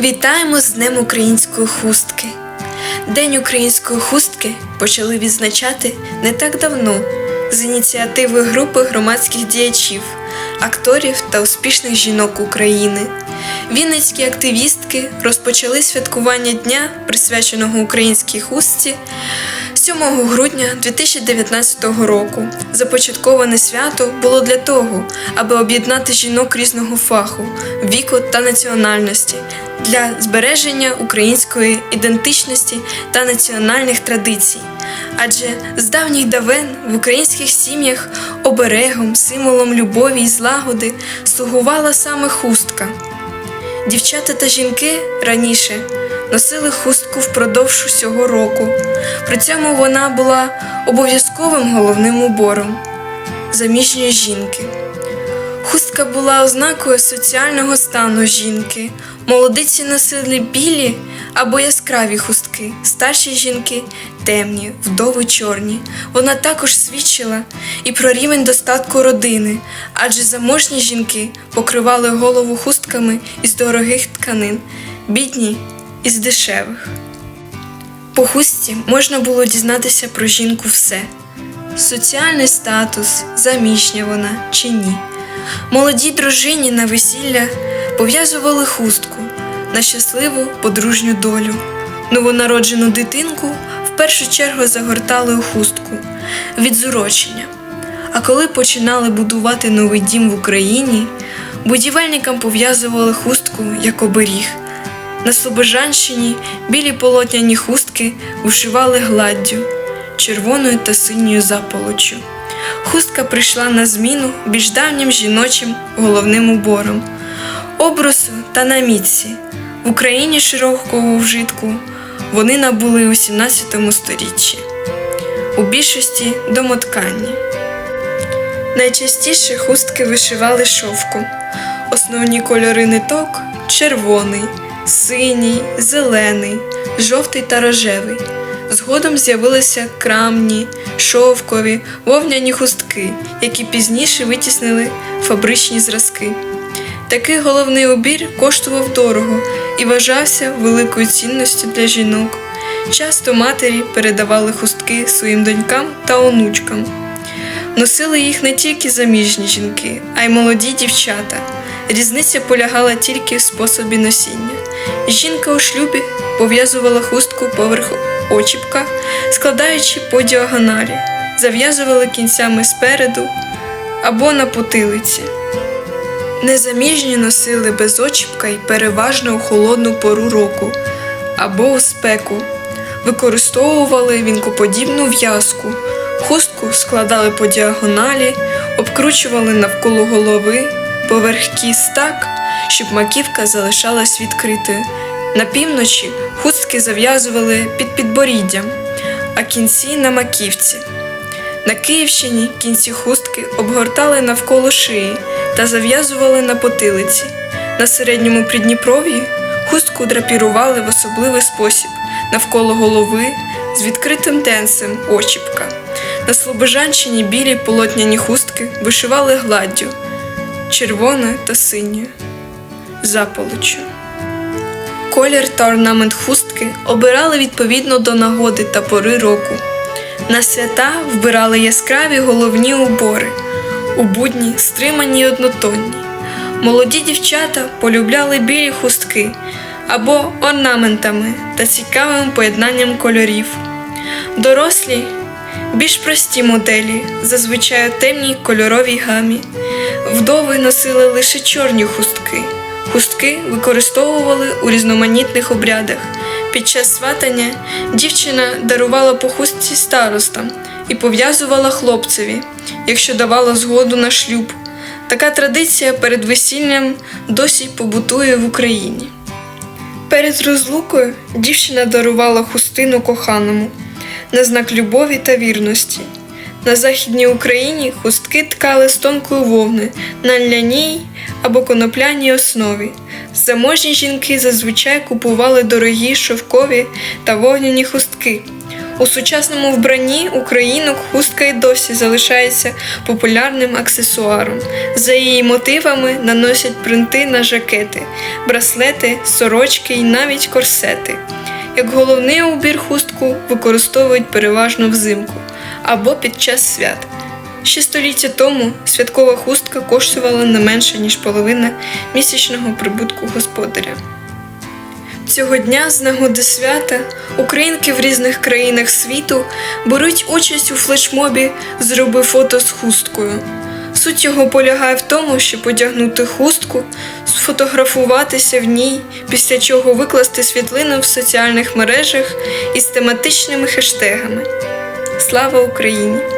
Вітаємо з Днем української хустки. День української хустки почали відзначати не так давно з ініціативи групи громадських діячів, акторів та успішних жінок України. Вінницькі активістки розпочали святкування дня, присвяченого українській хустці 7 грудня 2019 року. Започатковане свято було для того, аби об'єднати жінок різного фаху, віку та національності для збереження української ідентичності та національних традицій. Адже з давніх давен в українських сім'ях оберегом, символом любові і злагоди слугувала саме хустка. Дівчата та жінки раніше носили хустку впродовж усього року. При цьому вона була обов'язковим головним убором заміжньої жінки. Хустка була ознакою соціального стану жінки. Молодиці носили білі або яскраві хустки, старші жінки темні, вдови чорні. Вона також свідчила і про рівень достатку родини, адже заможні жінки покривали голову хустками із дорогих тканин, бідні із дешевих. По хустці можна було дізнатися про жінку все: соціальний статус, заміжня вона чи ні. Молодій дружині на весілля пов'язували хустку на щасливу подружню долю. Новонароджену дитинку в першу чергу загортали у хустку від зурочення. А коли починали будувати новий дім в Україні, будівельникам пов'язували хустку як оберіг. На Слобожанщині білі полотняні хустки вишивали гладдю, червоною та синьою заполоччю. Хустка прийшла на зміну більш давнім жіночим головним убором, обрусу та намітці. В Україні широкого вжитку вони набули у 17 сторіччі, у більшості домотканні. Найчастіше хустки вишивали шовком. Основні кольори ниток червоний, синій, зелений, жовтий та рожевий. Згодом з'явилися крамні, шовкові, вовняні хустки, які пізніше витіснили фабричні зразки. Такий головний убір коштував дорого і вважався великою цінністю для жінок. Часто матері передавали хустки своїм донькам та онучкам. Носили їх не тільки заміжні жінки, а й молоді дівчата. Різниця полягала тільки в способі носіння. Жінка у шлюбі пов'язувала хустку поверх очіпка, складаючи по діагоналі, зав'язували кінцями спереду або на потилиці. Незаміжні носили без очіпка й переважно у холодну пору року або у спеку. Використовували вінкоподібну в'язку, хустку складали по діагоналі, обкручували навколо голови, поверх кіс так, щоб маківка залишалась відкритою. На півночі хустки зав'язували під підборіддям, а кінці на маківці. На Київщині кінці хустки обгортали навколо шиї та зав'язували на потилиці. На середньому Придніпров'ї хустку драпірували в особливий спосіб навколо голови з відкритим денцем очіпка. На Слобожанщині білі полотняні хустки вишивали гладдю червоною та синьою заполоччю. Колір та орнамент хустки обирали відповідно до нагоди та пори року. На свята вбирали яскраві головні убори, у будні стримані й однотонні. Молоді дівчата полюбляли білі хустки або орнаментами та цікавим поєднанням кольорів. Дорослі більш прості моделі, зазвичай у темній кольоровій гамі. Вдови носили лише чорні хустки. Хустки використовували у різноманітних обрядах. Під час сватання дівчина дарувала по хустці старостам і пов'язувала хлопцеві, якщо давала згоду на шлюб. Така традиція перед весіллям досі побутує в Україні. Перед розлукою дівчина дарувала хустину коханому на знак любові та вірності. На Західній Україні хустки ткали з тонкої вовни на ляній або конопляній основі. Заможні жінки зазвичай купували дорогі шовкові та вогняні хустки. У сучасному вбранні українок хустка й досі залишається популярним аксесуаром. За її мотивами наносять принти на жакети, браслети, сорочки і навіть корсети. Як головний убір хустку використовують переважно взимку або під час свят. Ще століття тому святкова хустка коштувала не менше, ніж половина місячного прибутку господаря. Цього дня з нагоди свята українки в різних країнах світу беруть участь у флешмобі Зроби фото з хусткою. Суть його полягає в тому, щоб одягнути хустку, сфотографуватися в ній, після чого викласти світлину в соціальних мережах із тематичними хештегами. Слава Україні!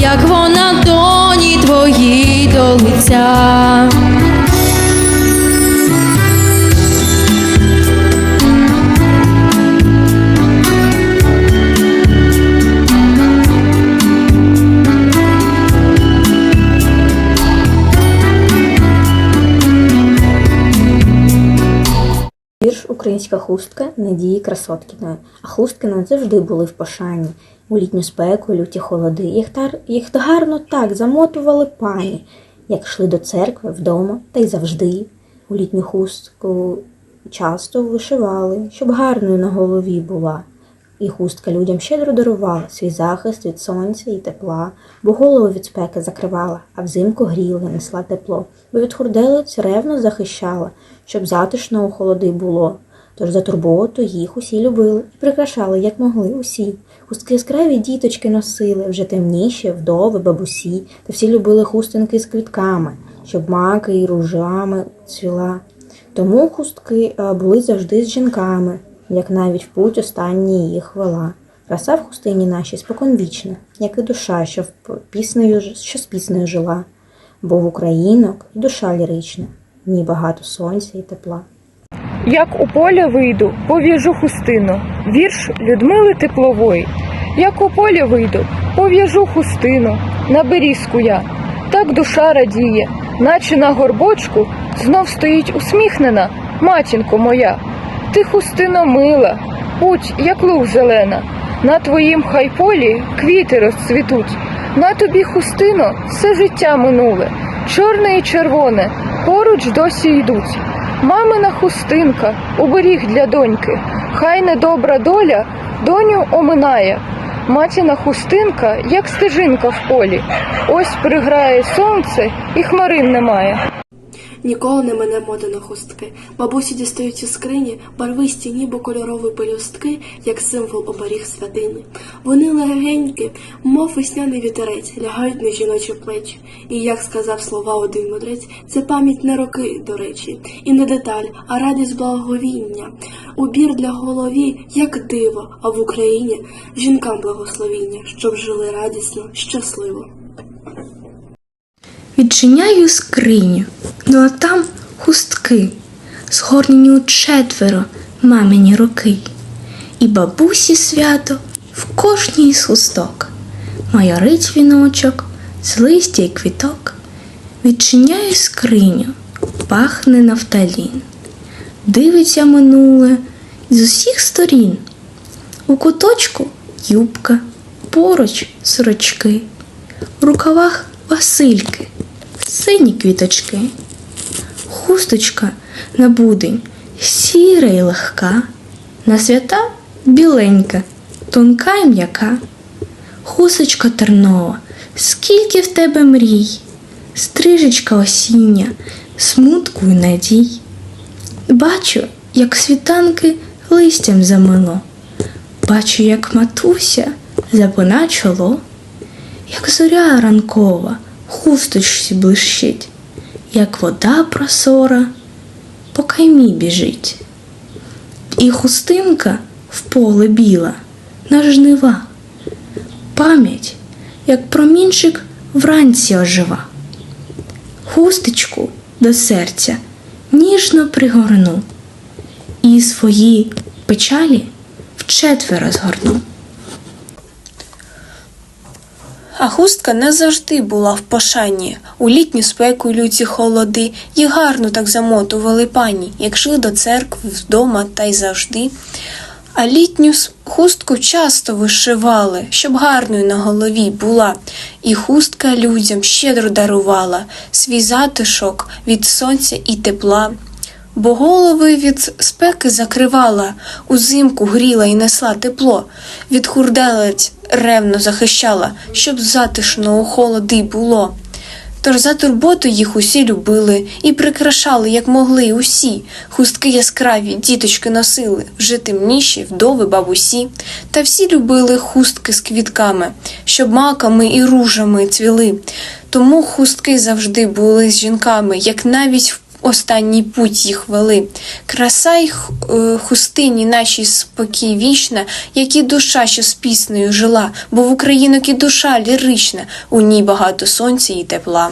Як вона доні твої до лиця. Українська хустка Надії Красоткіної. А хустки не завжди були в пошані. У літню спеку, люті холоди. Їх, тар... їх гарно так замотували пані, як йшли до церкви вдома, та й завжди. У літню хустку часто вишивали, щоб гарною на голові була. І хустка людям щедро дарувала свій захист від сонця і тепла, бо голову від спеки закривала, а взимку гріла, несла тепло, бо від хурделиць ревно захищала, щоб затишно у холоди було. Тож за турботу їх усі любили і прикрашали, як могли усі. Хустки яскраві діточки носили, вже темніші, вдови, бабусі, та всі любили хустинки з квітками, щоб маки і ружами цвіла. Тому хустки були завжди з жінками, як навіть в путь останній їх вела. Краса в хустині нашій споконвічна, як і душа, що, в піснею, що з піснею жила. Бо в українок душа лірична, в ній багато сонця і тепла. Як у поля вийду, пов'яжу хустину. Вірш Людмили Теплової. Як у поля вийду, пов'яжу хустину. На берізку я. Так душа радіє, наче на горбочку знов стоїть усміхнена матінко моя. Ти хустино мила, путь, як луг зелена. На твоїм хай полі квіти розцвітуть. На тобі хустино все життя минуле, чорне і червоне, поруч досі йдуть. Мамина хустинка, оберіг для доньки, хай недобра доля доню оминає. Матіна хустинка, як стежинка в полі. Ось приграє сонце і хмарин немає. Ніколи не мене мода на хустки. Бабусі дістають із скрині барвисті, ніби кольорові пелюстки, як символ оберіг святині. Вони легенькі, мов весняний вітерець, лягають на жіночі плечі. І як сказав слова один мудрець, це пам'ять не роки, до речі, і не деталь, а радість благовіння. Убір для голові, як диво, а в Україні жінкам благословіння, щоб жили радісно, щасливо. Відчиняю скриню, ну а там хустки, згорнені у четверо мамині роки. І бабусі свято в кожній з хусток. Майорить віночок з листя й квіток. Відчиняю скриню, пахне нафталін. Дивиться минуле з усіх сторін. У куточку юбка, поруч сорочки, в рукавах Васильки, сині квіточки, хусточка на будень сіра й легка, на свята біленька, тонка й м'яка. Хусточка тернова, скільки в тебе мрій, стрижечка осіння, смутку й надій. Бачу, як світанки листям замило. Бачу, як матуся запина чоло, як зоря ранкова хусточці блищить, як вода просора по каймі біжить. І хустинка в поле біла на жнива. Пам'ять, як промінчик вранці ожива. Хусточку до серця ніжно пригорну і свої печалі вчетверо згорну. А хустка не завжди була в пошані. У літню спеку люті холоди їх гарно так замотували пані, як йшли до церкви вдома та й завжди. А літню хустку часто вишивали, щоб гарною на голові була, і хустка людям щедро дарувала свій затишок від сонця і тепла. Бо голови від спеки закривала, узимку гріла і несла тепло, від хурделець ревно захищала, щоб затишно у холоди було. Тож за турботу їх усі любили і прикрашали, як могли усі. Хустки яскраві, діточки носили, вже темніші, вдови, бабусі. Та всі любили хустки з квітками, щоб маками і ружами цвіли. Тому хустки завжди були з жінками, як навіть в останній путь їх вели. Краса й е, хустині нашій спокій вічна, як і душа, що з піснею жила, бо в Українок і душа лірична, у ній багато сонця і тепла.